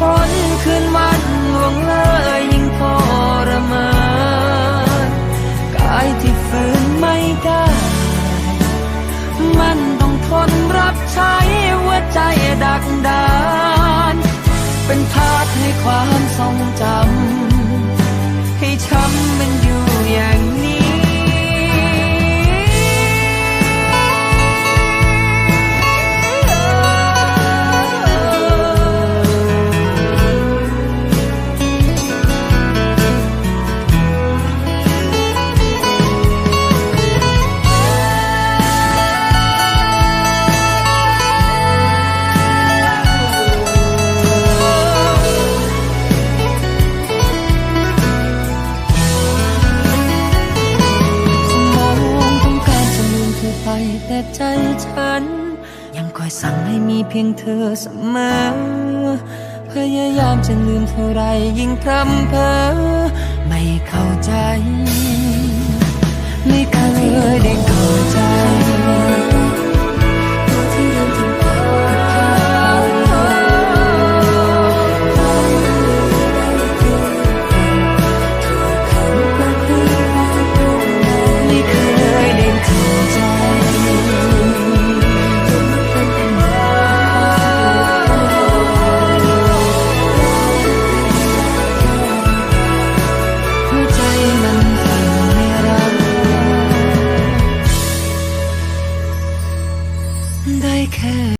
พ้นคืนวันล่วงเลยยิ่งทรมานกายที่ฝืนไม่ได้ มันต้องทนรับใช้หัวใจดักดาน เป็นภาพให้ความทรงจำให้ช้ำเป็น ใจฉัน ยังคอยสั่งให้มีเพียงเธอเสมอ พยายามจะลืมเท่าไรยิ่งพรำเพ้อไม่เข้าใจ ไม่เคยได้เข้าใจ